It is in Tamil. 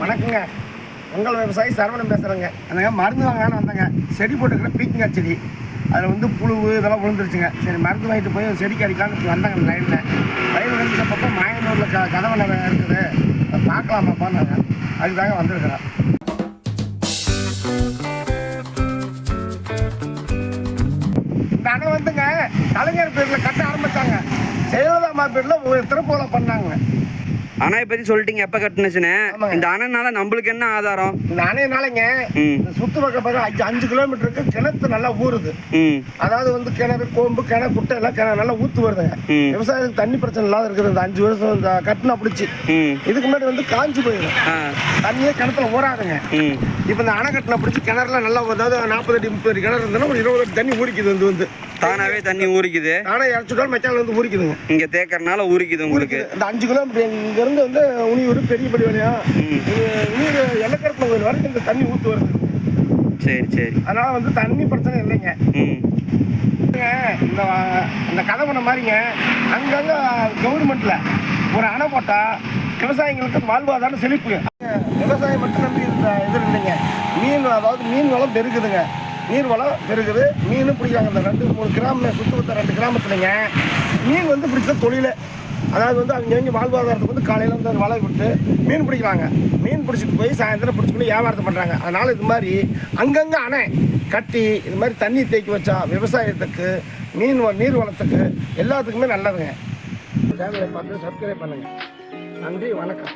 வணக்கங்க. உங்கள் விவசாயி சரவணம் பேசுகிறேங்க அந்த மருந்து வாங்கலான்னு வந்தேங்க. செடி போட்டுக்கிற பீக்குங்க செடி. அதில் வந்து புழு இதெல்லாம் விழுந்துருச்சுங்க. சரி மருந்து வாங்கிட்டு போய் செடிக்கு அடிக்கலான்னு வந்தாங்க லைனில் லைன் வந்து பக்கம் மாயனூரில் க கதவை நிறையா இருக்குது. பார்க்கலாமாப்பான்னாங்க அதுக்காக வந்திருக்கிறேன். ஆனால் அணை வந்துங்க கலைஞர் பேரில் கட்ட ஆரம்பித்தாங்க ஜெயலலிதா பேரில் திருப்பூலம் பண்ணாங்க. அணையை பத்தி சொல்லிட்டீங்க எப்ப கட்டுனுச்சுன்னு. இந்த அணைனால நம்மளுக்கு என்ன ஆதாரம்? இந்த இந்த சுத்து பக்கம் பக்கம் அஞ்சு அஞ்சு கிலோமீட்டருக்கு கிணத்து நல்லா ஊறுது. அதாவது வந்து கிணறு கோம்பு கிணறு குட்டை எல்லாம் கிணறு நல்லா ஊத்து வருதுங்க. விவசாயத்துக்கு தண்ணி பிரச்சனை இல்லாத இருக்குது. இந்த அஞ்சு வருஷம் இந்த கட்டினா பிடிச்சி. இதுக்கு முன்னாடி வந்து காஞ்சி போயிடும் தண்ணியே கிணத்துல ஊறாதுங்க. இப்போ இந்த அணை கட்டின பிடிச்சி கிணறுலாம் நல்லா அதாவது நாற்பது அடி முப்பது அடி கிணறு இருந்ததுன்னா ஒரு இருபது அடி தண்ணி ஊறிக்குது வந்து வந்து. தானாவே தண்ணி ஊறிக்குது. ஆனால் இறச்சிட்டாலும் மெச்சால் வந்து ஊறிக்குதுங்க. இங்க தேக்கறனால ஊறிக்குது உங்களுக்கு. இந்த அஞ்சு கிலோமீட்டர் இங்கேருந்து வந்து உனியூர் பெரியபடி வழியா ம். உனியூர் எல்லக்கருப்பன் கோயில் வரைக்கும் இந்த தண்ணி ஊற்று வருது. சரி சரி. அதனால வந்து தண்ணி பிரச்சனை இல்லைங்க. இந்த இந்த கதவணை மாதிரிங்க அங்கங்க கவர்மெண்ட்ல ஒரு அணை போட்டா விவசாயிங்களுக்கு வாழ்வாதாரம் செழிப்பு விவசாயம் மட்டும் நம்பி இது இல்லைங்க. மீன் அதாவது மீன் வளம் பெருகுதுங்க. நீர் வளம் பெருகுது மீனும் பிடிக்கிறாங்க. இந்த ரெண்டு மூணு கிராம சுற்றுவத்த ரெண்டு கிராமத்துலங்க மீன் வந்து பிடிச்ச தொழில். அதாவது வந்து அவங்க இங்கே வாழ்வாதாரத்துக்கு வந்து காலையில் வந்து அது வலை விட்டு மீன் பிடிக்கிறாங்க. மீன் பிடிச்சிட்டு போய் சாயந்தரம் பிடிச்சி போய் வியாபாரத்தை பண்ணுறாங்க அதனால் இது மாதிரி அங்கங்கே அணை கட்டி இது மாதிரி தண்ணி தேக்கி வச்சா விவசாயத்துக்கு மீன் வ- நீர் வளத்துக்கு எல்லாத்துக்குமே நல்லதுங்க. சேனலை பார்த்து சப்ஸ்கிரைப் பண்ணுங்கள் நன்றி வணக்கம்.